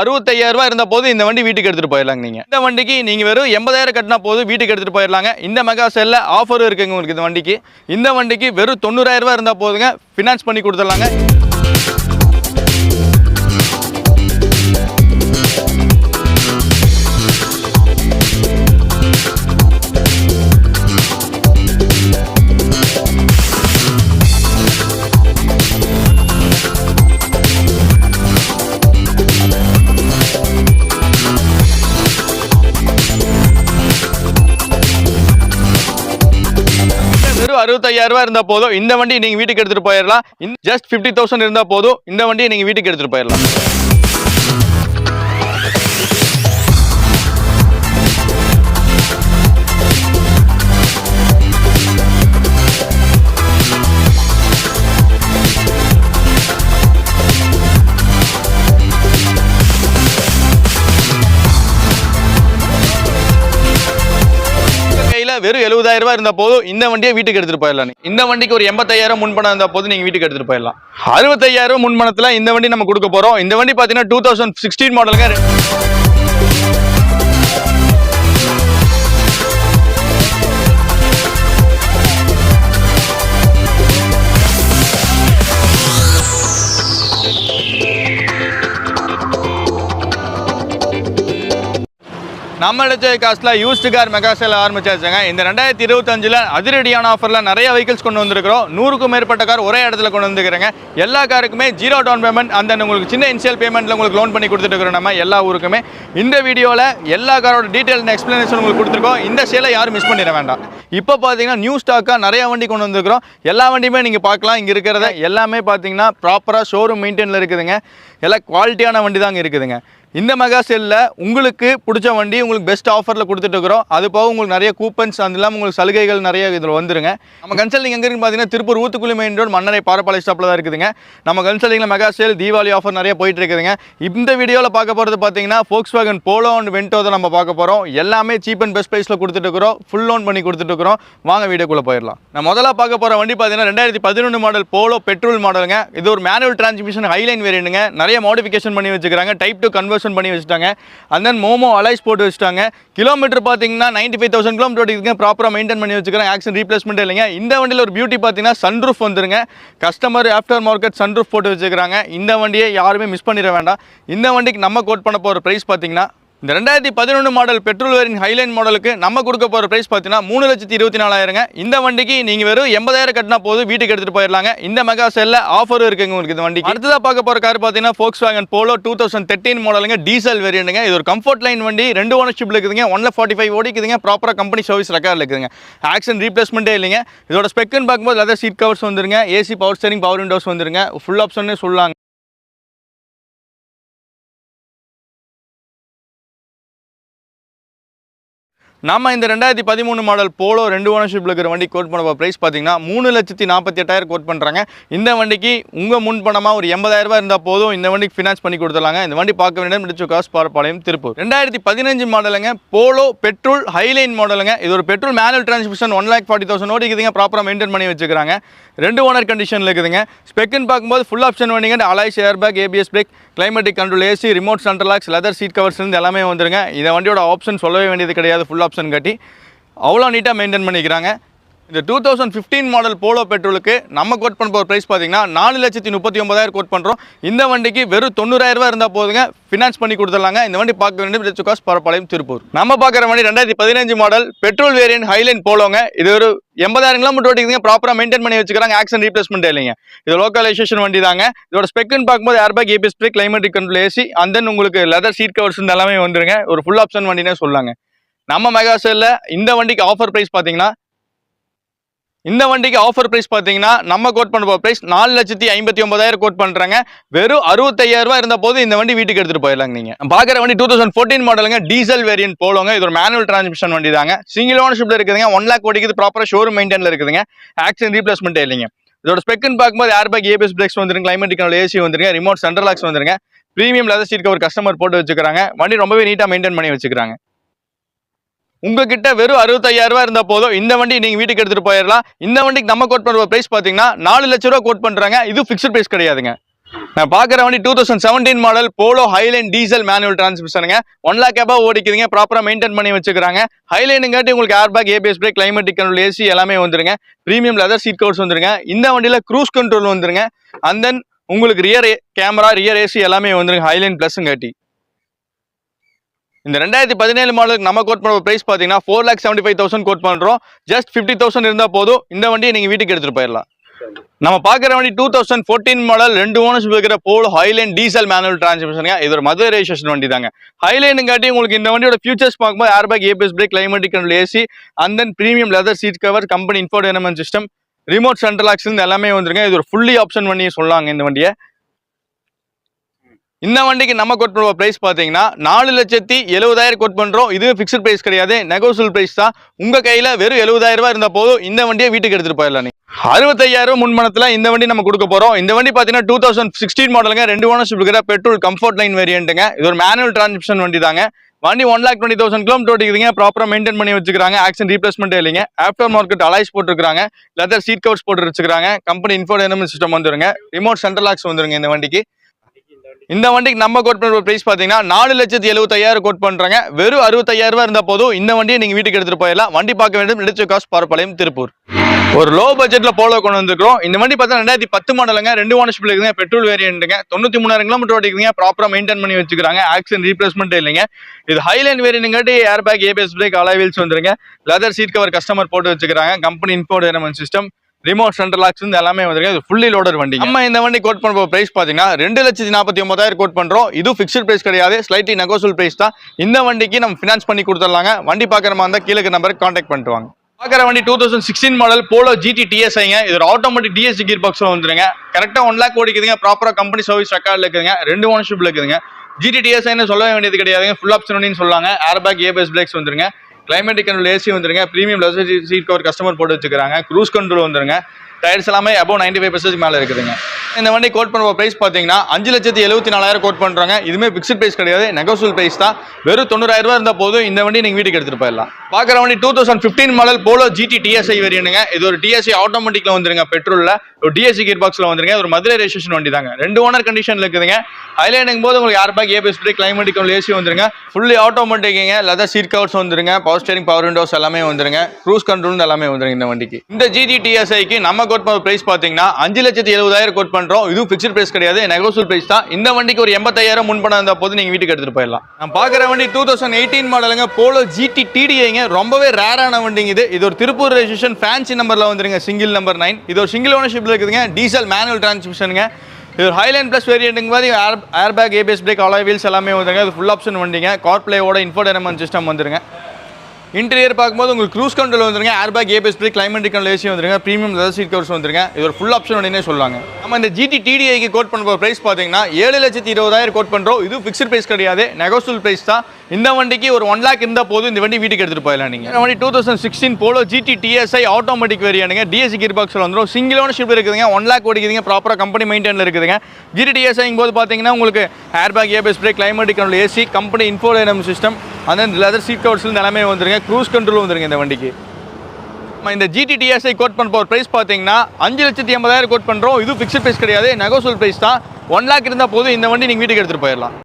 அறுபத்தையாயிரம் ரூபாய் இருந்த போது இந்த வண்டி வீட்டுக்கு எடுத்துட்டு போயிடலாங்க நீங்க. இந்த வண்டிக்கு நீங்க வெறும் எண்பதாயிரம் கட்டினா போது வீட்டுக்கு எடுத்துட்டு போயிடலாங்க. இந்த மெகா செல்ல ஆஃபரும் இருக்குங்க உங்களுக்கு இந்த வண்டிக்கு. இந்த வண்டிக்கு வெறும் தொண்ணூறாயிரம் ரூபாய் இருந்தா போதுங்க. ஃபினான்ஸ் பண்ணி கொடுத்துடலாங்க. வெறும் அறுபத்தையாயிரம் ரூபாய் இருந்தா போதும். இந்த வண்டி நீங்க வீட்டுக்கு எடுத்துட்டு போயிடலாம் ஜஸ்ட் ஃபிஃப்டி தௌசண்ட் இருந்தா போதும். இந்த வண்டியை நீங்க வீட்டுக்கு எடுத்துட்டு போயிடலாம் வெறும் எழுபதாயிரம் ரூபாய் இருந்த போதும். இந்த வண்டியை வீட்டுக்கு எடுத்துட்டு போயிடலாம் நீ. இந்த வண்டிக்கு ஒரு எண்பத்தாயிரம் முன்பணம் இருந்த போதும் நீங்க வீட்டுக்கு எடுத்துட்டு போயிடலாம். அறுபத்தையாயிரம் முன்பணத்துல இந்த வண்டி நம்ம கொடுக்க போறோம். இந்த வண்டி பாத்தீங்கன்னா டூ தௌசண்ட் சிக்ஸ்டீன் மாடலுங்க நம்ம காசில் யூஸ்டு கார் மெகா சேல் ஆரம்பிச்சாச்சுங்க. இந்த ரெண்டாயிரத்தி இருபத்தஞ்சில் அதிரடியான ஆஃபரில் நிறைய வெஹிக்கிள்ஸ் கொண்டு வந்திருக்கிறோம். நூறுக்கும் மேற்பட்ட கார் ஒரே இடத்துல கொண்டு வந்துருக்கிறேங்க எல்லா காருக்குமே ஜீரோ டவுன் பேமெண்ட் அந்த உங்களுக்கு சின்ன இனிஷியல் பேமெண்ட்டில் உங்களுக்கு லோன் பண்ணி கொடுத்துட்டு நம்ம எல்லா ஊருக்குமே. இந்த வீடியோவில் எல்லா காரோட டீட்டெயில் எக்ஸ்ப்ளனேஷன் உங்களுக்கு கொடுத்துருக்கோம். இந்த சேலை யாரும் மிஸ் பண்ணிட வேண்டாம். இப்போ பார்த்தீங்கன்னா நியூ ஸ்டாக்காக நிறைய வண்டி கொண்டு வந்திருக்கிறோம். எல்லா வண்டியுமே நீங்கள் பார்க்கலாம். இங்கே இருக்கிறத எல்லாமே பார்த்தீங்கன்னா ப்ராப்பராக ஷோரூம் மெயின்டைனில் இருக்குதுங்க. எல்லாம் குவாலிட்டியான வண்டி தாங்க இருக்குதுங்க. இந்த மெகா செல்லில் உங்களுக்கு பிடிச்ச வண்டி உங்களுக்கு பெஸ்ட் ஆஃபரில் கொடுத்துட்டு இருக்கிறோம். அது போக உங்களுக்கு நிறைய கூப்பன்ஸ் அது இல்லாமல் உங்களுக்கு சலுகைகள் நிறைய இதில் வந்துருங்க. நம்ம கன்சல்டிங் எங்கே பார்த்தீங்கன்னா திருப்பூர் ஊத்துக்குழி மெயின் ரோடு மன்னரை பாரப்பாளை ஸ்டாப்பில் தான் இருக்குதுங்க. நம்ம கன்சல்டிங்கில் மெகா சேல் தீபாவளி ஆஃபர் நிறைய போயிட்டு இருக்குதுங்க. இந்த வீடியோவில் பார்க்க போகிறது பார்த்தீங்கன்னா Volkswagen Polo and Vento தான் நம்ம பார்க்க போகிறோம் எல்லாமே சீப் அண்ட் பெஸ்ட் ப்ரைஸில் கொடுத்துட்டு இருக்கிறோம். ஃபுல் லோன் பண்ணி கொடுத்துட்டு இருக்கிறோம். வாங்க வீடியோக்குள்ளே போயிடலாம். நான் முதல்ல பார்க்க போகிற வண்டி பார்த்தீங்கன்னா ரெண்டாயிரத்தி பதினொன்று மாடல் போலோ பெட்ரோல் மாடலுங்க இது ஒரு மேனுவல் டிரான்ஸ்மிஷன் ஹைலைன் வேரியண்ட்டுங்க நிறைய மாடிஃபிகேஷன் பண்ணி வச்சுக்கிறாங்க. டைப் டூ கன்வர்ஷன் பண்ணி வச்சுட்டாங்க. அண்ட் தென் மோமோ அலைஸ் போட்டு வச்சுட்டாங்க. கிலோமீட்டர் பார்த்தீங்கன்னா நைன்டி ஃபைவ் தௌசண்ட் கிலோமீட்டர் இருக்குங்க ப்ராப்பராக மெயின்டைன் பண்ணி வச்சுக்கிறாங்க ஆக்சன் ரீப்ளேஸ்மெண்ட் இல்லைங்க. இந்த வண்டியில் ஒரு பியூட்டி பார்த்தீங்கன்னா சன்ரூஃப் வந்துருங்க. கஸ்டமர் ஆஃப்டர் மார்க்கெட் சன்ரூஃப் போட்டு வச்சுக்கிறாங்க. இந்த வண்டியை யாருமே மிஸ் பண்ணிட வேண்டாம். இந்த வண்டிக்கு நம்ம கோட் பண்ண போகிற ப்ரைஸ் பார்த்தீங்கன்னா இந்த ரெண்டாயிரத்தி பதினொன்று மாடல் பெட்ரோல் வேரின் ஹைலைன் மாடலுக்கு நம்ம கொடுக்க போகிற ப்ரைஸ் பார்த்தீங்கன்னா மூணு லட்சத்தி இருபத்தி நாலாயிரங்க. இந்த வண்டிக்கு நீங்கள் வெறும் எண்பதாயிரம் கட்டினா போதும் வீட்டுக்கு எடுத்துகிட்டு போயிடலாங்க. இந்த மெகா செல்ல ஆஃபரும் இருக்குங்க உங்களுக்கு இந்த வண்டிக்கு. அடுத்ததாக பார்க்க போகிற கார் பார்த்தீங்கன்னா Volkswagen Polo two thousand thirteen மாடலுங்க டீசல் வேரியண்ட்டுங்க இது ஒரு கம்ஃபர்ட் லைன் வண்டி ரெண்டு ஓனர்ஷிப் இருக்குதுங்க. ஒன்ல ஃபார்ட்டி ஃபைவ் ஓடிக்குதுங்க ப்ராப்பராக கம்பெனி சர்வீஸ் ரெக்கார்டில் இருக்குதுங்க. ஆக்ஷன் ரீப்ளேஸ்மெண்ட்டே இல்லைங்க. இதோட ஸ்பெக்குன்னு பார்க்கும்போது லெதர் சீட் கவர்ஸ் வந்துருங்க. AC power steering power windows வந்துருங்க. ஃபுல் ஆப்ஷன்னு சொல்லலாங்க நம்ம இந்த ரெண்டாயிரத்தி பதிமூணு மாடல் போலோ ரெண்டு ஓனர்ஷிப்பில் இருக்கிற வண்டி கோட் பண்ண ப்ரைஸ் பார்த்தீங்கன்னா மூணு லட்சத்தி நாற்பத்தி எட்டாயிரம் கோட் பண்ணுறாங்க இந்த வண்டிக்கு உங்கள் முன் பணமாக ஒரு எண்பதாயிரம் இருந்தால் போதும். இந்த வண்டிக்கு ஃபினான்ஸ் பண்ணி கொடுத்துருலாங்க இந்த வண்டி பார்க்க வேண்டிய முடிச்சு காசு பாரப்பாளையம் திருப்பூர். ரெண்டாயிரத்தி பதினஞ்சு மாடலுங்க போலோ பெட்ரோல் ஹைலைன் மாடலுங்க இது ஒரு petrol manual transmission one lakh forty thousand ஓடிக்குதுங்க. ப்ராப்பராக மெயின்டைன் பண்ணி வச்சுக்கிறாங்க. ரெண்டு ஓனர் கண்டிஷனில் இருக்குதுங்க. ஸ்பெக்குன்னு பார்க்கும்போது ஃபுல் ஆப்ஷன் வண்டிங்க. Alloys air bag ABS brake climatic control AC remote center locks leather seat கவர்ஸ்லேருந்து எல்லாமே வந்துருங்க. இந்த வண்டியோட ஆப்ஷன் சொல்லவே வேண்டியது கிடையாது ஃபுல் ஆப்ஷன் கட்டி. அவ்வளோ நீட்டாக மெயின்டைன் பண்ணிக்கிறாங்க. இந்த two thousand fifteen model Polo பெட்ரோலுக்கு நம்ம கோட் பண்ண போகிற ப்ரைஸ் பார்த்தீங்கன்னா நாலு லட்சத்தி முப்பத்தி ஒன்பதாயிரம் கோட் பண்ணுறோம் இந்த வண்டிக்கு வெறும் தொண்ணூறாயிரம் ரூபாய் இருந்தால் போதுங்க. ஃபினான்ஸ் பண்ணி கொடுத்துடலாங்க. இந்த வண்டி பார்க்க வேண்டிய காசு பரப்பாளையம் திருப்பூர். நம்ம பார்க்குற வண்டி ரெண்டாயிரத்தி பதினஞ்சு மாடல் பெட்ரோல் வேரியன்ட் ஹைலைன் போலோங்க. இது ஒரு எண்பதாயிரம் கிலோமீட்டர் ஓட்டிக்குதுங்க. ப்ராப்பராக மெயின்டைன் பண்ணி வச்சுக்கிறாங்க. ஆக்சன் ரீப்ளேஸ்மெண்ட் இல்லைங்க. இது லோக்கலைசேஷன் வண்டி தாங்க இதோட ஸ்பெக்குன்னு பார்க்கும்போது airbag ABS brake climatic control AC and then உங்களுக்கு லெதர் சீட் கவர்ஸ் எல்லாமே வந்துருங்க. ஒரு ஃபுல் ஆப்ஷன் வண்டினே சொல்லாங்க நம்ம மெகா சேல்ல இந்த வண்டிக்கு ஆஃபர் ப்ரைஸ் பார்த்தீங்கன்னா இந்த வண்டிக்கு ஆஃபர் ப்ரைஸ் பார்த்தீங்கன்னா நம்ம கோட் பண்ண போகிற ப்ரைஸ் நாலு லட்சத்தி ஐம்பத்தி ஒன்பதாயிரம் கோட் பண்ணுறாங்க வெறும் அறுபத்தையாயிரம் ரூபாய் இருந்த போது இந்த வண்டி வீட்டுக்கு எடுத்துகிட்டு போயிடலாங்க நீங்கள் பார்க்குற வண்டி டூ தௌசண்ட் ஃபோர்டீன் மாடலுங்க டீசல் வேரியன்ட் போலோங்க. இது ஒரு மேனுவல் டிரான்ஸ்மிஷன் வண்டி தாங்க சிங்கிள் ஓனர்ஷிப்பில் இருக்குதுங்க. ஒன் லேக் ஓடிக்குது. ப்ராப்பராக ஷோரூம் மெயின்டைனில் இருக்குதுங்க. ஆக்சிடென்ட் ரீப்ளேஸ்மெண்ட்டே இல்லைங்க. இதோட ஸ்பெக்குன்னு பார்க்கும்போது ஏர்பேக் ஏபிஎஸ் பிரேக்ஸ் வந்துருங்க. கிளைமேட்டிக் ஏசி வந்துருங்க. ரிமோட் சென்ட்ரல் லாக்ஸ் வந்துருங்க. Premium leather seat cover customer போட்டு வச்சுக்கிறாங்க. வண்டி ரொம்பவே நீட்டாக மெயின்டைன் பண்ணி வச்சுக்கிறாங்க. உங்ககிட்ட வெறும் அறுபத்தையாயிரம் ரூபாய் இருந்தால் போதும். இந்த வண்டி நீங்கள் வீட்டுக்கு எடுத்துகிட்டு போயிடலாம் இந்த வண்டிக்கு நம்ம கோட் பண்ணுற ப்ரைஸ் பார்த்தீங்கன்னா நாலு லட்ச ரூபா கோட் பண்ணுறாங்க இது ஃபிக்ஸ்ட் ப்ரைஸ் கிடையாதுங்க. நான் பார்க்குற வண்டி two thousand seventeen model Polo Highline diesel manual டிரான்ஸ்மிஷனுங்க one lakh எபா ஓடிக்குதுங்க. ப்ராப்பராக மெயின்டைன் பண்ணி வச்சுக்கிறாங்க. ஹைலைனுங்காட்டி உங்களுக்கு air bag ABS brake climatic control AC எல்லாமே வந்துருங்க. ப்ரீமியம் லெதர் சீட் கவர்ஸ் வந்துருங்க. இந்த வண்டியில் க்ரூஸ் கண்ட்ரோல் வந்துருங்க. அண்ட் தென் உங்களுக்கு ரியர் கேமரா ரியர் ஏசி எல்லாமே வந்துருங்க. ஹைலைன் ப்ளஸ்ங்காட்டி இந்த ரெண்டாயிரத்தி பதினேழு மாடலுக்கு நம்ம கோட் பண்ண பிரைஸ் பார்த்தீங்கன்னா four lakh seventy five thousand quote பண்ணுறோம் ஜஸ்ட் ஃபிஃப்டி தௌசண்ட் இருந்தால் போதும். இந்த வண்டியை நீங்கள் வீட்டுக்கு எடுத்துகிட்டு போயிடலாம். நம்ம பார்க்குற வண்டி டூ தௌசண்ட் ஃபோர்டீன் மாடல் ரெண்டு ஓனர்ஷிப் இருக்கிற போல் ஹைலைன் டீசல் மேனுவல் டிரான்ஸ்மிஷனுங்க இது ஒரு மதுரை ரெஜிஸ்ட்ரேஷன் வண்டி தாங்க ஹைலைனுங்காட்டி உங்களுக்கு இந்த வண்டியோட ஃபியூச்சர்ஸ் பார்க்கும்போது air bag ABS brake climatic control AC and then premium leather seat cover company infotainment system remote central axial எல்லாமே வந்துருங்க. இது ஒரு ஃபுல்லி ஆப்ஷன் வண்டியை சொல்லாங்க இந்த வண்டியை. இந்த வண்டிக்கு நம்ம கோட் பண்ணுற ப்ரைஸ் பார்த்தீங்கன்னா நாலு லட்சத்தி எழுபதாயிரம் கோட் பண்ணுறோம் இதுவே ஃபிக்ஸ்ட் ப்ரைஸ் கிடையாது. நெகோசியல் ப்ரைஸ் தான். உங்கள் கையில் வெறும் எழுபதாயிரம் ரூபா இருந்தால் போதும். இந்த வண்டியை வீட்டுக்கு எடுத்துகிட்டு போயிடலாம் நீ அறுபத்தையாயிரம் முன்மணத்தில் இந்த வண்டி நம்ம கொடுக்க போகிறோம் இந்த வண்டி பார்த்தீங்கன்னா டூ தௌசண்ட் சிக்ஸ்டீன் மாடலுங்க ரெண்டு ஓனர்ஷிப் இருக்கிற பெட்ரோல் கம்ஃபர்ட் லைன் வேரியண்ட்டுங்க இது ஒரு மேனுவல் டிரான்ஸ்மிஷன் வண்டி தாங்க. வண்டி one lakh twenty thousand kilometre ஓடிக்குதுங்க ப்ராப்பராக மெயின்டைன் பண்ணி வச்சுக்கிறாங்க. ஆக்சன் ரீப்ளேஸ்மெண்ட் இல்லைங்க. ஆஃப்டர் மார்க்கெட் அலைஸ் போட்டுருக்காங்க லெதர் சீட் கவர்ஸ் போட்டு வச்சுக்கிறாங்க. கம்பெனி இன்ஃபோர்டைன்மெண்ட் சிஸ்டம் வந்துருங்க. ரிமோட் சென்ட்ரல் லாக்ஸ் வந்துருங்க இந்த வண்டிக்கு. இந்த வண்டிக்கு நம்ம கோட் பண்ணுற ப்ரைஸ் பார்த்தீங்கன்னா நாலு லட்சத்தி எழுபத்தையாயிரம் கோட் பண்ணுறாங்க வெறும் அறுபத்தையாயிரம் ரூபா இருந்தால் போதும். இந்த வண்டியை நீங்கள் வீட்டுக்கு எடுத்துகிட்டு போயிடலாம். வண்டி பார்க்க வேண்டும் இடிச்சு காசு பாரப்பாளையம் திருப்பூர். ஒரு லோ பட்ஜெட்டில் போலோ கொண்டு வந்துருக்கோம் இந்த வண்டி பார்த்தா ரெண்டாயிரத்தி பத்து மாடலுங்க ரெண்டு ஓனர்ஷிப் இருக்குங்க பெட்ரோல் வேரியண்ட்டுங்க தொண்ணூற்றி மூணாயிரம் கிலோமீட்டர் ஓடிக்குங்க ப்ராப்பராக மெயின்டைன் பண்ணி வச்சுக்கிறாங்க. ஆக்சிடென்ட் ரீப்ளேஸ்மெண்ட் இல்லைங்க. இது Highline வேரியண்ட்டுங்காட்டி air bag ABS brake alloy wheels வந்துருங்க. லெதர் சீட் கவர் கஸ்டமர் போட்டு வச்சுக்கிறாங்க. Company infotainment system remote central locks வந்து எல்லாமே வந்துருக்கு. இது ஃபுல்லி லோடர் வண்டி நம்ம இந்த வண்டி கோட் பண்ணுற பிரைஸ் பார்த்தீங்கன்னா ரெண்டு லட்சத்தி நாற்பத்தி ஒன்பதாயிரம் கோட் பண்ணுறோம் இது ஃபிக்ஸ்ட் பிரைஸ் கிடையாது. ஸ்லைட்லி நெகோசியல் பிரைஸ் தான். இந்த வண்டிக்கு நம்ம ஃபினான்ஸ் பண்ணி கொடுத்துடலாங்க. வண்டி பார்க்குற மாதிரி இருந்தால் கீழே நம்பருக்கு காண்டாக்ட் பண்ணிட்டு வாங்க. பார்க்குற வண்டி two thousand sixteen model Polo GT டிஎஸ்ஐங்க இது ஒரு ஆட்டோமேட்டிக் டிஎஸ்சி கீர் பாக்ஸில் வந்துருங்க. கரெக்டாக ஒன் லேக் ஓடிக்குதுங்க. ப்ராப்பராக கம்பெனி சர்வீஸ் ரெக்கார்டில் இருக்குதுங்க. ரெண்டு ஓனர்ஷிப்பில் இருக்குதுங்க. ஜிடி டிஎஸ்ஐன்னு சொல்ல வேண்டியது கிடையாதுங்க. ஃபுல் ஆப்ஷன் வண்டின்னு சொல்லாங்க ஏர் பேக் ஏபிஎஸ் பிரேக்ஸ் வந்துருங்க. கிளைமேட்டிக் கண்ட்ரோல் ஏசி வந்துருங்க. Premium leather seat cover customer போட்டு வச்சுக்கிறாங்க. க்ரூஸ் கண்ட்ரோல் வந்துருங்க. டயர்ஸ் எல்லாமே அபோவ் நைன்டி ஃபைவ் பர்சன்ட் மேலே இருக்குதுங்க. இந்த வண்டி கோட் பண்ணுற ப்ரைஸ் பார்த்தீங்கன்னா அஞ்சு லட்சத்தி எழுபத்தி நாலாயிரம் கோட் பண்ணுறாங்க இதுவுமே ஃபிக்ஸ்ட் ப்ரைஸ் கிடையாது. நெகோசியல் ப்ரைஸ் தான். வெறும் தொண்ணூறாயிரம் ரூபா இருந்தால் போதும். இந்த வண்டி நீங்கள் வீட்டுக்கு எடுத்துகிட்டு போயிடலாம். பார்க்குற வண்டி two thousand fifteen model Polo GT TSI வேரியனுங்க இது ஒரு டிஎஸ்ஐ ஆட்டோமேட்டிக்கில் வந்துருங்க. பெட்ரோலில் ஒரு டிஎஸ்சி கீர் பாக்ஸில் வந்துருங்க. ஒரு மதுரை ரெஜிஸ்ட்ரேஷன் வண்டி தாங்க ரெண்டு ஓனர் கண்டிஷனில் இருக்குதுங்க. ஹைலைனுங்கும் போது உங்களுக்கு air bag ABS brake climatic AC வந்துருங்க. ஃபுல்லி ஆட்டோமேட்டிக்குங்க லெதர் சீட் கவர்ஸ் வந்துருங்க. பவர் ஸ்டேரிங் பவர் விண்டோஸ் எல்லாமே வந்துருங்க. க்ரூஸ் கண்ட்ரோல் எல்லாமே வந்துருங்க இந்த வண்டிக்கு. இந்த ஜிடி டிஎஸ்ஐக்கு நம்ம கோட் பண்ண ப்ரைஸ் பார்த்தீங்கன்னா அஞ்சு லட்சத்தி எழுபதாயிரம் கோட் பண்ணுறோம் இதுவும் ஃபிக்ஸ்ட் ப்ரைஸ் கிடையாது. நெகோசியல் ப்ரைஸ் தான். இந்த வண்டிக்கு ஒரு எண்பத்தாயிரம் முன்பணம் இருந்தால் போது நீங்கள் வீட்டுக்கு எடுத்துகிட்டு போயிடலாம். நான் பார்க்குற வண்டி டூ தௌசண்ட் எயிட்டீன் மாடலுங்க போலோ ஜிடி டிடிஐங்க ரொம்பவே ரேரான வண்டிங்க இது. இது ஒரு திருப்பூர் ரெஜிஸ்ட்ரேஷன் ஃபேன்சி நம்பரில் வந்துருங்க. சிங்கிள் நம்பர் நைன் இது ஒரு சிங்கிள் ஓனர்ஷிப்பில் இருக்குதுங்க. டீசல் மேனுவல் டிரான்ஸ்மிஷனுங்க இது ஒரு ஹைலைன் ப்ளஸ் வேரியண்ட்டுங்க மாதிரி air air bag ABS brake alloy wheels எல்லாமே வந்துருங்க. இது ஃபுல் ஆப்ஷன் வண்டிங்க. கார்ப்ளேவோட இன்ஃபோடைனமெண்ட் சிஸ்டம் வந்துருங்க. இன்டீரியர் பார்க்கும்போது உங்களுக்கு க்ரூஸ் கண்ட்ரோல் வந்துருங்க air bag ABS pre climate control AC வந்துருங்க ப்ரீமியம் லெதர் சீட் கவர்ஸ் வந்துருங்க. இது ஒரு ஃபுல் ஆப்ஷன் வண்டினே சொல்லுவாங்க. நம்ம இந்த ஜிடி டிடிஐக்கு கோட் பண்ணுற ப்ரைஸ் பார்த்தீங்கன்னா ஏழு லட்சத்தி இருபதாயிரம் கோட் பண்ணுறோம் இது ஃபிக்ஸ்ட் ப்ரைஸ் கிடையாது நெகோசியல் ப்ரைஸ் தான். இந்த வண்டிக்கு ஒரு ஒன் லேக் இருந்தால் போதும் இந்த வண்டி வீட்டுக்கு எடுத்துகிட்டு போயிடலாம் நீங்கள் இந்த வண்டி two thousand sixteen Polo GT TSI automatic வேரியனுங்க DSC gear பாக்ஸில் வந்துடும் சிங்கிள் ஓனர்ஷிப் இருக்குதுங்க ஒன் லேக் ஓடிக்குதுங்க ப்ராப்பராக கம்பெனி மெயின்டைனில் இருக்குதுங்க. ஜிடி டிஎஸ்ஐங்க போது பார்த்தீங்கன்னா உங்களுக்கு air bag ABS brake climatic control AC company இன்ஃபோலைனம் system அந்த லெதர் சீட் கவர்ஸ்லேருந்து எல்லாமே வந்துருங்க. க்ரூஸ் கண்ட்ரோல் வந்துருங்க இந்த வண்டிக்கு. நம்ம இந்த ஜிடி டிஎஸ்ஐ கோட் பண்ண போகிற ப்ரைஸ் பார்த்தீங்கன்னா அஞ்சு லட்சத்தி எண்பதாயிரம் கோட் பண்ணுறோம் இது ஃபிக்ஸ்ட் ப்ரைஸ் கிடையாது நெகோசியல் ப்ரைஸ் தான். ஒன் லேக் இருந்தால் போதும் இந்த வண்டி நீங்கள் வீட்டுக்கு எடுத்துகிட்டு போயிடலாம்.